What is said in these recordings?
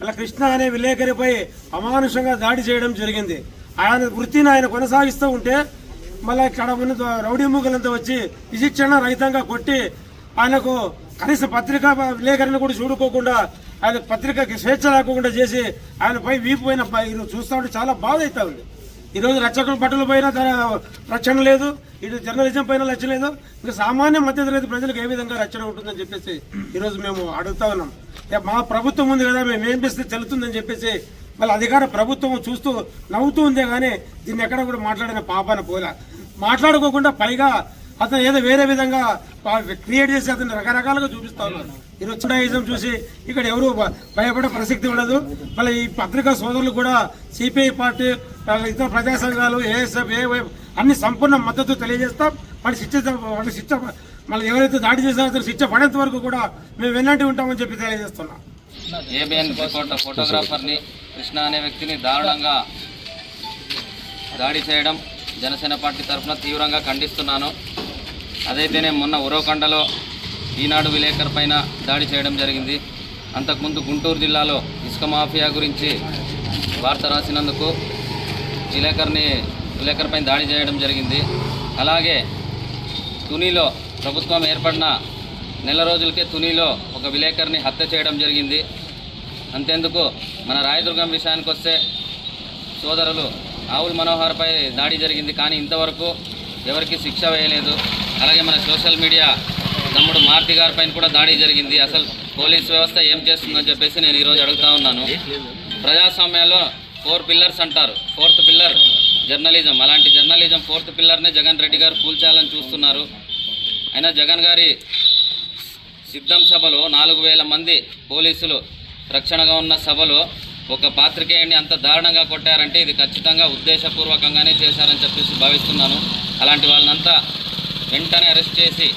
అలా కృష్ణ అనే విలేకరిపై అమానుషంగా దాడి చేయడం జరిగింది. ఆయన వృత్తిని ఆయన కొనసాగిస్తూ ఉంటే మళ్ళీ ఇక్కడ ఉన్న రౌడీ మూగలంతా వచ్చి విశిక్షణ రహితంగా కొట్టి ఆయనకు కనీస పత్రికా విలేకరణ కూడా చూడుకోకుండా ఆయన పత్రికకి స్వేచ్ఛ లేకుండా చేసి ఆయనపై వీపు పైన చూస్తూ ఉంటే చాలా బాధ అవుతా ఉంది. ఈరోజు రక్షకుల పట్టుల పైన రక్షణ లేదు ఇటు జర్నలిజం పైన రక్షణ లేదు. ఇంకా సామాన్య మధ్యతరగతి ప్రజలకు ఏ విధంగా రక్షణ ఉంటుందని చెప్పేసి ఈరోజు మేము అడుగుతా ఉన్నాం. మా ప్రభుత్వం ఉంది కదా మేము ఏం చేస్తే చెల్లుతుందని చెప్పేసి మళ్ళీ అధికార ప్రభుత్వం చూస్తూ నవ్వుతూ ఉందే కానీ దీన్ని ఎక్కడ కూడా మాట్లాడిన పాపాన పోలే. మాట్లాడుకోకుండా పైగా అతను ఏదో వేరే విధంగా క్రియేట్ చేసి అతను రకరకాలుగా చూపిస్తా ఉన్నారు ఈరోజు చుడాయిజం చూసి ఇక్కడ ఎవరు భ- భయపడే ప్రసక్తి ఉండదు. మళ్ళీ ఈ పత్రికా సోదరులు కూడా సిపిఐ పార్టీ ఇతర ప్రజా సంఘాలు ఏఎస్ఎఫ్ ఏ అన్ని సంపూర్ణ మద్దతు తెలియజేస్తాం. వాటి శిక్ష వాటి శిక్ష మళ్ళీ ఎవరైతే దాడి చేశారో అతను శిక్ష పడేంత వరకు కూడా మేము వెన్నట్టు ఉంటామని చెప్పి తెలియజేస్తున్నాం. ఏబిఎన్ ఫోటోగ్రాఫర్ని కృష్ణ అనే వ్యక్తిని దారుణంగా దాడి చేయడం జనసేన పార్టీ తరఫున తీవ్రంగా ఖండిస్తున్నాను. అదైతేనే మొన్న ఉరవకొండలో ఈనాడు విలేకరు పైన దాడి చేయడం జరిగింది. అంతకుముందు గుంటూరు జిల్లాలో ఇసుక మాఫియా గురించి వార్త రాసినందుకు విలేకరిని విలేకరు పైన దాడి చేయడం జరిగింది. అలాగే తునిలో ప్రభుత్వం ఏర్పడిన నెల రోజులకే తునిలో ఒక విలేకరిని హత్య చేయడం జరిగింది. అంతేందుకు మన రాయదుర్గం విషయానికి వస్తే సోదరులు ఆవుల్ మనోహర్పై దాడి జరిగింది. కానీ ఇంతవరకు ఎవరికి శిక్ష వేయలేదు. అలాగే మన సోషల్ మీడియా తమ్ముడు మారుతి గారిపైన కూడా దాడి జరిగింది. అసలు పోలీస్ వ్యవస్థ ఏం చేస్తుందని చెప్పేసి నేను ఈరోజు అడుగుతా ఉన్నాను. ప్రజాస్వామ్యంలో ఫోర్ పిల్లర్స్ అంటారు. Fourth pillar journalism. అలాంటి జర్నలిజం ఫోర్త్ పిల్లర్నే జగన్ రెడ్డి గారు కూల్చాలని చూస్తున్నారు. అయినా జగన్ గారి సిద్ధం సభలో నాలుగు వేల మంది పోలీసులు రక్షణగా ఉన్న సభలో ఒక పాత్రికేయుడిని అంత దారుణంగా కొట్టారంటే ఇది ఖచ్చితంగా ఉద్దేశపూర్వకంగానే చేశారని చెప్పేసి భావిస్తున్నాను. అలాంటి వాళ్ళనంతా వెంటనే అరెస్ట్ చేసి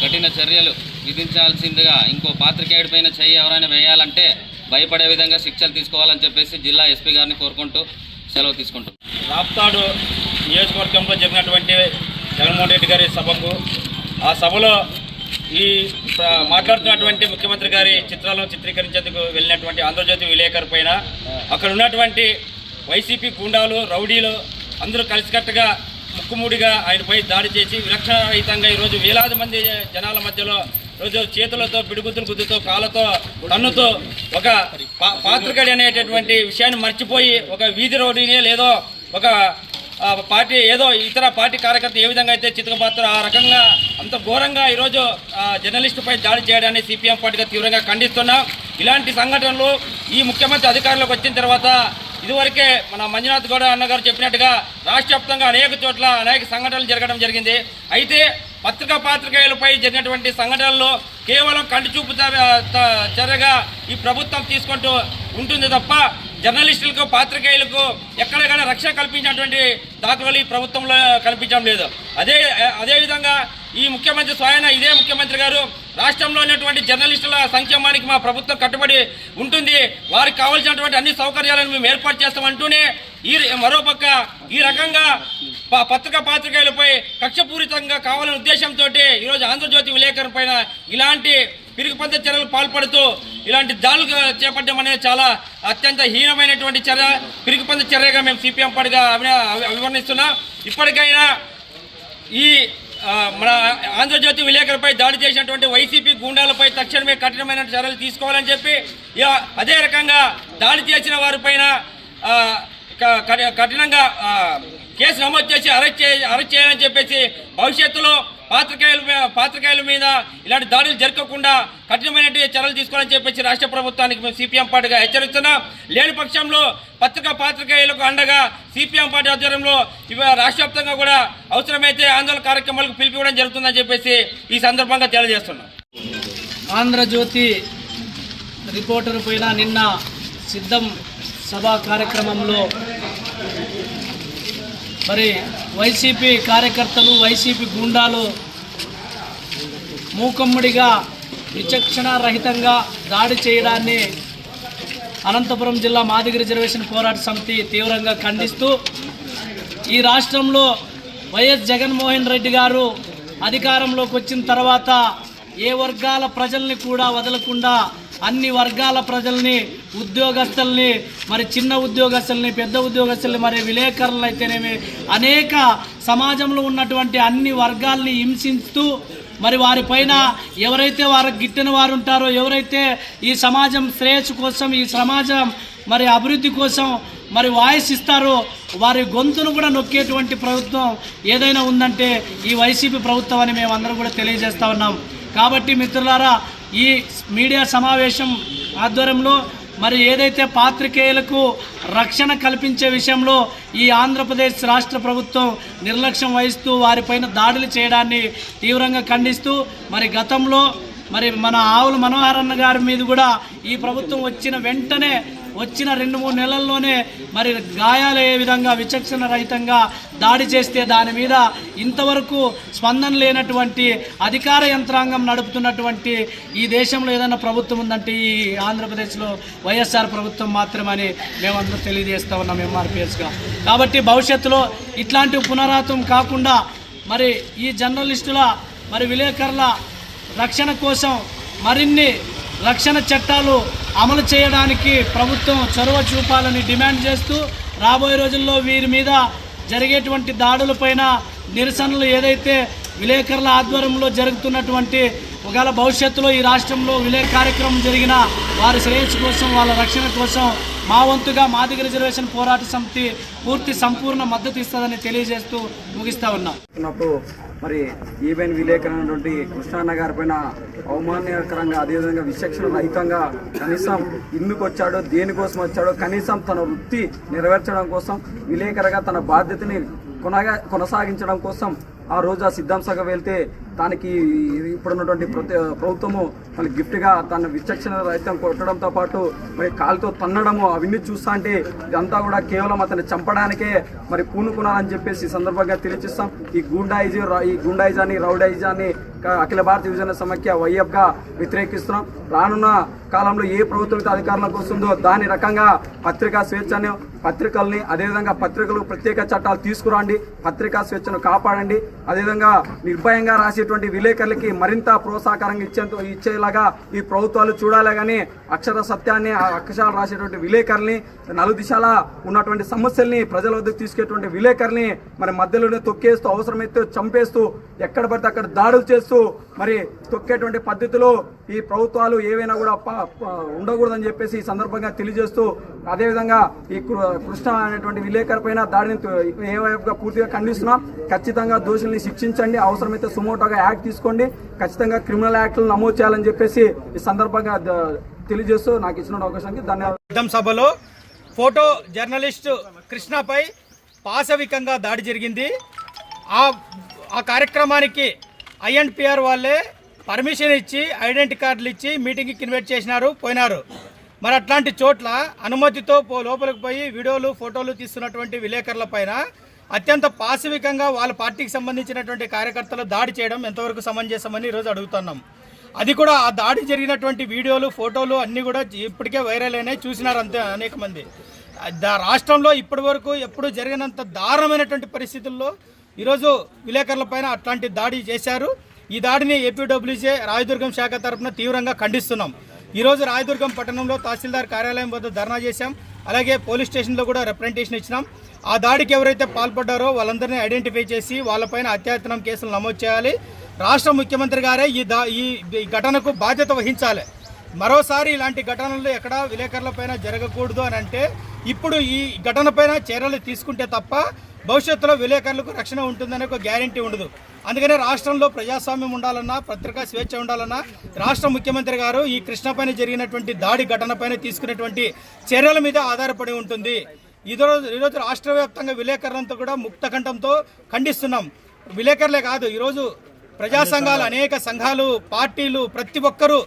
కఠిన చర్యలు విధించాల్సిందిగా ఇంకో పాత్రికేయుడి పైన చెయ్యి ఎవరైనా వేయాలంటే భయపడే విధంగా శిక్షలు తీసుకోవాలని చెప్పేసి జిల్లా ఎస్పీ గారిని కోరుకుంటూ సెలవు తీసుకుంటున్నాను రాప్తాడు నియోజకవర్గంలో జరిగినటువంటి జగన్మోహన్ రెడ్డి గారి సభకు ఆ సభలో ఈ మాట్లాడుతున్నటువంటి ముఖ్యమంత్రి గారి చిత్రాలను చిత్రీకరించేందుకు వెళ్ళినటువంటి ఆంధ్రజ్యోతి విలేకరు పైన అక్కడ ఉన్నటువంటి వైసీపీ గూండాలు రౌడీలు అందరూ కలిసికట్టుగా ముక్కుముడిగా ఆయనపై దాడి చేసి విలక్షణరహితంగా ఈరోజు వేలాది మంది జనాల మధ్యలో రోజు చేతులతో పిడుగుతులు గుద్దుతో కాళ్ళతో కన్నుతో ఒక పా- అనేటటువంటి విషయాన్ని మర్చిపోయి ఒక వీధి రోడ్డునే లేదో ఒక పార్టీ ఏదో ఇతర పార్టీ కార్యకర్త ఏ విధంగా అయితే చితకబాస్తారో ఆ రకంగా అంత ఘోరంగా ఈరోజు జర్నలిస్టుపై దాడి చేయడాన్ని సిపిఎం పార్టీగా తీవ్రంగా ఖండిస్తున్నాం. ఇలాంటి సంఘటనలు ఈ ముఖ్యమంత్రి అధికారంలోకి వచ్చిన తర్వాత ఇదివరకే మన మంజునాథ్ గౌడ అన్నగారు చెప్పినట్టుగా రాష్ట్ర వ్యాప్తంగా అనేక చోట్ల అనేక సంఘటనలు జరగడం జరిగింది. అయితే పత్రికా పాత్రికేయులపై జరిగినటువంటి సంఘటనల్లో కేవలం కంటి చూపు చర్యగా ఈ ప్రభుత్వం తీసుకుంటూ ఉంటుంది తప్ప జర్నలిస్టులకు పాత్రికేయులకు ఎక్కడెక్కడ రక్షణ కల్పించినటువంటి దాఖలు ఈ ప్రభుత్వంలో కల్పించడం లేదు. అదే అదేవిధంగా ఈ ముఖ్యమంత్రి స్వయాన ఇదే ముఖ్యమంత్రి గారు రాష్ట్రంలో ఉన్నటువంటి జర్నలిస్టుల సంక్షేమానికి మా ప్రభుత్వం కట్టుబడి ఉంటుంది. వారికి కావాల్సినటువంటి అన్ని సౌకర్యాలను మేము ఏర్పాటు చేస్తామంటూనే ఈ మరోపక్క ఈ రకంగా ప- పత్రికా పాత్రికేయులపై కక్షపూరితంగా కావాలనే ఉద్దేశంతో ఈరోజు ఆంధ్రజ్యోతి విలేకరు పైన ఇలాంటి పిరుగుపంద చర్యలు పాల్పడుతూ ఇలాంటి దాడులు చేపట్టడం అనేది చాలా అత్యంత హీనమైనటువంటి చర్య పిరుగుపంద చర్యగా మేము సిపిఎం పార్టీగా అభివర్ణిస్తున్నాం. ఇప్పటికైనా ఈ మన ఆంధ్రజ్యోతి విలేకరులపై దాడి చేసినటువంటి వైసీపీ గూండాలపై తక్షణమే కఠినమైన చర్యలు తీసుకోవాలని చెప్పి ఇక అదే రకంగా దాడి చేసిన వారిపైన క- కఠినంగా కేసు నమోదు చేసి అరెస్ట్ చే అరెస్ట్ చేయాలని చెప్పేసి భవిష్యత్తులో పాత్రికేయుల పాత్రికాయల పాత్రికేయుల మీద ఇలాంటి దాడులు జరగకుండా కఠినమైనటువంటి చర్యలు తీసుకోవాలని చెప్పేసి రాష్ట్ర ప్రభుత్వానికి మేము సిపిఎం పార్టీగా హెచ్చరిస్తున్నాం. లేని పక్షంలో పత్రికా పాత్రికేయులకు అండగా సిపిఎం పార్టీ ఆధ్వర్యంలో ఇవ రాష్ట్ర వ్యాప్తంగా కూడా అవసరమైతే ఆందోళన కార్యక్రమాలకు పిలిపివ్వడం జరుగుతుందని చెప్పేసి ఈ సందర్భంగా తెలియజేస్తున్నాం. ఆంధ్రజ్యోతి రిపోర్టర్ పైన నిన్న సిద్ధం సభా కార్యక్రమంలో మరి వైసీపీ కార్యకర్తలు వైసీపీ గుండాలు మూకమ్ముడిగా విచక్షణ రహితంగా దాడి చేయడాన్ని అనంతపురం జిల్లా మాదిగ రిజర్వేషన్ పోరాట సమితి తీవ్రంగా ఖండిస్తూ ఈ రాష్ట్రంలో వైఎస్ జగన్మోహన్ రెడ్డి గారు అధికారంలోకి వచ్చిన తర్వాత ఏ వర్గాల ప్రజల్ని కూడా వదలకుండా అన్ని వర్గాల ప్రజల్ని ఉద్యోగస్తుల్ని మరి చిన్న ఉద్యోగస్తుల్ని పెద్ద ఉద్యోగస్తుల్ని మరి విలేకరులు అయితేనేమి అనేక సమాజంలో ఉన్నటువంటి అన్ని వర్గాల్ని హింసిస్తూ మరి వారిపైన ఎవరైతే వారికి గిట్టిన వారు ఉంటారో ఎవరైతే ఈ సమాజం శ్రేయస్సు కోసం ఈ సమాజం మరి అభివృద్ధి కోసం మరి వాయిస్ ఇస్తారో వారి గొంతును కూడా నొక్కేటువంటి ప్రభుత్వం ఏదైనా ఉందంటే ఈ వైసీపీ ప్రభుత్వం అని మేము కూడా తెలియజేస్తా ఉన్నాం. కాబట్టి మిత్రులారా ఈ మీడియా సమావేశం ఆధ్వర్యంలో మరి ఏదైతే పాత్రికేయులకు రక్షణ కల్పించే విషయంలో ఈ ఆంధ్రప్రదేశ్ రాష్ట్ర ప్రభుత్వం నిర్లక్ష్యం వహిస్తూ వారిపైన దాడులు చేయడాన్ని తీవ్రంగా ఖండిస్తూ మరి గతంలో మరి మన ఆవుల మనోహరన్న గారి మీద కూడా ఈ ప్రభుత్వం వచ్చిన వెంటనే వచ్చిన రెండు మూడు నెలల్లోనే మరి గాయాలయ్యే విధంగా విచక్షణ రహితంగా దాడి చేస్తే దాని మీద ఇంతవరకు స్పందన లేనటువంటి అధికార యంత్రాంగం నడుపుతున్నటువంటి ఈ దేశంలో ఏదైనా ప్రభుత్వం ఉందంటే ఈ ఆంధ్రప్రదేశ్లో వైఎస్ఆర్ ప్రభుత్వం మాత్రమని మేమందరూ తెలియజేస్తూ ఉన్నాం ఎంఆర్పిఎస్గా. కాబట్టి భవిష్యత్తులో ఇట్లాంటి పునరాతం కాకుండా మరి ఈ జర్నలిస్టుల మరి విలేకరుల రక్షణ కోసం మరిన్ని రక్షణ చట్టాలు అమలు చేయడానికి ప్రభుత్వం చొరవ చూపాలని డిమాండ్ చేస్తూ రాబోయే రోజుల్లో వీరి మీద జరిగేటువంటి దాడులపైన నిరసనలు ఏదైతే విలేకరుల ఆధ్వర్యంలో జరుగుతున్నటువంటి ఒకవేళ భవిష్యత్తులో ఈ రాష్ట్రంలో విలే కార్యక్రమం జరిగిన వారి శ్రేయస్సు కోసం వాళ్ళ రక్షణ కోసం మా వంతుగా మాదిగ రిజర్వేషన్ పోరాట సమితి పూర్తి సంపూర్ణ మద్దతు ఇస్తుందని తెలియజేస్తూ ముగిస్తా ఉన్నాం. ఉన్నప్పుడు మరి ఈవెన్ విలేకరైనటువంటి కృష్ణాన్న గారి పైన అవమానకరంగా అదేవిధంగా విచక్షణ రహితంగా కనీసం ఎందుకు వచ్చాడో దేనికోసం వచ్చాడో కనీసం తన వృత్తి నెరవేర్చడం కోసం విలేకరగా తన బాధ్యతని కొనగా కొనసాగించడం కోసం ఆ రోజు ఆ సిద్ధాంసగా వెళ్తే దానికి ఇప్పుడున్నటువంటి ప్రతి ప్రభుత్వము మళ్ళీ గిఫ్ట్గా తన విచక్షణ రహితం కొట్టడంతో పాటు మరి కాలుతో తన్నడము అవన్నీ చూస్తా అంటే ఇదంతా కూడా కేవలం అతన్ని చంపడానికే మరి పూనుకున్నారని చెప్పేసి సందర్భంగా తెలియజేస్తాం. ఈ గూండాయిజ్ ఈ గూండాయిజాన్ని రౌడైజాన్ని అఖిల భారత విభజన సమైక్య వైఎఫ్గా వ్యతిరేకిస్తున్నాం. రానున్న కాలంలో ఏ ప్రభుత్వం అధికారంలోకి వస్తుందో దాని రకంగా పత్రికా స్వేచ్ఛను పత్రికల్ని అదేవిధంగా పత్రికలు ప్రత్యేక చట్టాలు తీసుకురండి. పత్రికా స్వేచ్ఛను కాపాడండి. అదేవిధంగా నిర్భయంగా రాసి రాసేటువంటి విలేకరులకి మరింత ప్రోత్సాహకరంగా ఇచ్చేంత ఇచ్చేలాగా ఈ ప్రభుత్వాలు చూడాలి కానీ అక్షర సత్యాన్ని అక్షరాలు రాసేటువంటి విలేకరుల్ని నలుదిశాల ఉన్నటువంటి సమస్యల్ని ప్రజల వద్దకు తీసుకెటువంటి విలేకరుల్ని మరి మధ్యలోనే తొక్కేస్తూ అవసరమైతే చంపేస్తూ ఎక్కడ పడితే అక్కడ దాడులు చేస్తూ మరి తొక్కేటువంటి పద్ధతిలో ఈ ప్రభుత్వాలు ఏవైనా కూడా ఉండకూడదని చెప్పేసి ఈ సందర్భంగా తెలియజేస్తూ అదేవిధంగా ఈ కృ- కృష్ణ అనేటువంటి విలేకరు పైన దాడిని ఏవైపుగా పూర్తిగా ఖండిస్తున్నాం. ఖచ్చితంగా దోషుల్ని శిక్షించండి. అవసరమైతే సుమోటోగా యాక్ట్ తీసుకోండి. ఖచ్చితంగా క్రిమినల్ యాక్ట్లు నమోదు చేయాలని చెప్పేసి ఈ సందర్భంగా తెలియజేస్తూ నాకు ఇచ్చిన అవకాశానికి ధన్యవాదాలు. సభలో ఫోటో జర్నలిస్ట్ కృష్ణపై పాశవికంగా దాడి జరిగింది. ఆ ఆ కార్యక్రమానికి ఐఎన్పిఆర్ వాళ్ళే పర్మిషన్ ఇచ్చి ఐడెంటి కార్డులు ఇచ్చి మీటింగ్కి ఇన్వైట్ చేసినారు పోయినారు. మరి అట్లాంటి చోట్ల అనుమతితో పో లోపలికి పోయి వీడియోలు ఫోటోలు తీస్తున్నటువంటి విలేకరుల పైన అత్యంత పాశవికంగా వాళ్ళ పార్టీకి సంబంధించినటువంటి కార్యకర్తలు దాడి చేయడం ఎంతవరకు సమంజసమని ఈరోజు అడుగుతున్నాం. అది కూడా ఆ దాడి జరిగినటువంటి వీడియోలు ఫోటోలు అన్నీ కూడా ఇప్పటికే వైరల్ అయినాయి చూసినారు అంతే అనేక మంది. దా- రాష్ట్రంలో ఇప్పటి వరకు ఎప్పుడు జరిగినంత దారుణమైనటువంటి పరిస్థితుల్లో ఈరోజు విలేకరుల పైన అట్లాంటి దాడి చేశారు. ఈ దాడిని ఏపీడబ్ల్యూజే రాయదుర్గం శాఖ తరఫున తీవ్రంగా ఖండిస్తున్నాం. ఈరోజు రాయదుర్గం పట్టణంలో తహసీల్దార్ కార్యాలయం వద్ద ధర్నా చేశాం. అలాగే పోలీస్ స్టేషన్లో కూడా రిప్రజెంటేషన్ ఇచ్చినాం. ఆ దాడికి ఎవరైతే పాల్పడ్డారో వాళ్ళందరినీ ఐడెంటిఫై చేసి వాళ్ళపైన అత్యాయతనం కేసులు నమోదు చేయాలి. రాష్ట్ర ముఖ్యమంత్రి గారే ఈ దా ఈ ఘటనకు బాధ్యత వహించాలి. మరోసారి ఇలాంటి ఘటనలు ఎక్కడా విలేకరులపైన జరగకూడదు అని అంటే ఇప్పుడు ఈ ఘటనపైన చర్యలు తీసుకుంటే తప్ప భవిష్యత్తులో విలేకరులకు రక్షణ ఉంటుందనే ఒక గ్యారంటీ ఉండదు. అందుకనే రాష్ట్రంలో ప్రజాస్వామ్యం ఉండాలన్నా పత్రికా స్వేచ్ఛ ఉండాలన్నా రాష్ట్ర ముఖ్యమంత్రి గారు ఈ కృష్ణపైన జరిగినటువంటి దాడి ఘటనపైన తీసుకునేటువంటి చర్యల మీద ఆధారపడి ఉంటుంది. ఈరోజు ఈరోజు రాష్ట్ర వ్యాప్తంగా విలేకరులంతా కూడా ముక్తకంఠంతో ఖండిస్తున్నాం. విలేకరులే కాదు ఈరోజు ప్రజా సంఘాలు అనేక సంఘాలు పార్టీలు ప్రతి ఒక్కరూ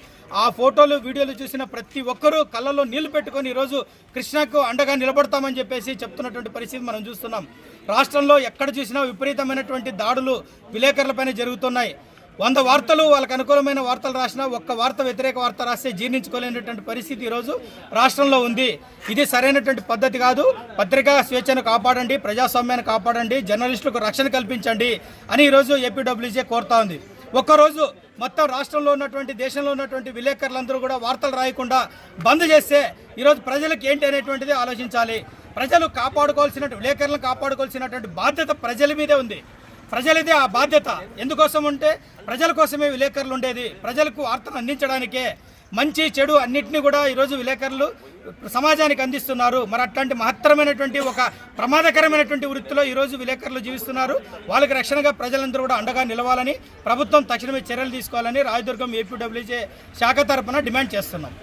ఆ ఫోటోలు వీడియోలు చూసిన ప్రతి ఒక్కరూ కళ్ళలో నీళ్ళు పెట్టుకొని ఈరోజు కృష్ణకు అండగా నిలబడతామని చెప్పేసి చెప్తున్నటువంటి పరిస్థితి మనం చూస్తున్నాం. రాష్ట్రంలో ఎక్కడ చూసినా విపరీతమైనటువంటి దాడులు విలేకరులపైన జరుగుతున్నాయి. వంద వార్తలు వాళ్ళకు అనుకూలమైన వార్తలు రాసినా ఒక్క వార్త వ్యతిరేక వార్త రాస్తే జీర్ణించుకోలేనటువంటి పరిస్థితి ఈరోజు రాష్ట్రంలో ఉంది. ఇది సరైనటువంటి పద్ధతి కాదు. పత్రికా స్వేచ్ఛను కాపాడండి ప్రజాస్వామ్యాన్ని కాపాడండి జర్నలిస్టులకు రక్షణ కల్పించండి అని ఈరోజు ఏపీడబ్ల్యూజే కోరుతా ఉంది. ఒక్కరోజు మొత్తం రాష్ట్రంలో ఉన్నటువంటి దేశంలో ఉన్నటువంటి విలేకరులందరూ కూడా వార్తలు రాయకుండా బంద్ చేస్తే ఈరోజు ప్రజలకు ఏంటి అనేటువంటిది ఆలోచించాలి. ప్రజలు కాపాడుకోవాల్సిన విలేకరులను కాపాడుకోవాల్సినటువంటి బాధ్యత ప్రజల మీదే ఉంది. ప్రజలదే ఆ బాధ్యత. ఎందుకోసం ఉంటే ప్రజల కోసమే విలేకరులు ఉండేది. ప్రజలకు వార్తను అందించడానికే. మంచి చెడు అన్నింటినీ కూడా ఈరోజు విలేకరులు సమాజానికి అందిస్తున్నారు. మరి అట్లాంటి మహత్తరమైనటువంటి ఒక ప్రమాదకరమైనటువంటి వృత్తిలో ఈరోజు విలేకరులు జీవిస్తున్నారు. వాళ్ళకి రక్షణగా ప్రజలందరూ కూడా అండగా నిలవాలని ప్రభుత్వం తక్షణమే చర్యలు తీసుకోవాలని రాయదుర్గం ఏపీడబ్ల్యూజే శాఖ తరఫున డిమాండ్ చేస్తున్నాం.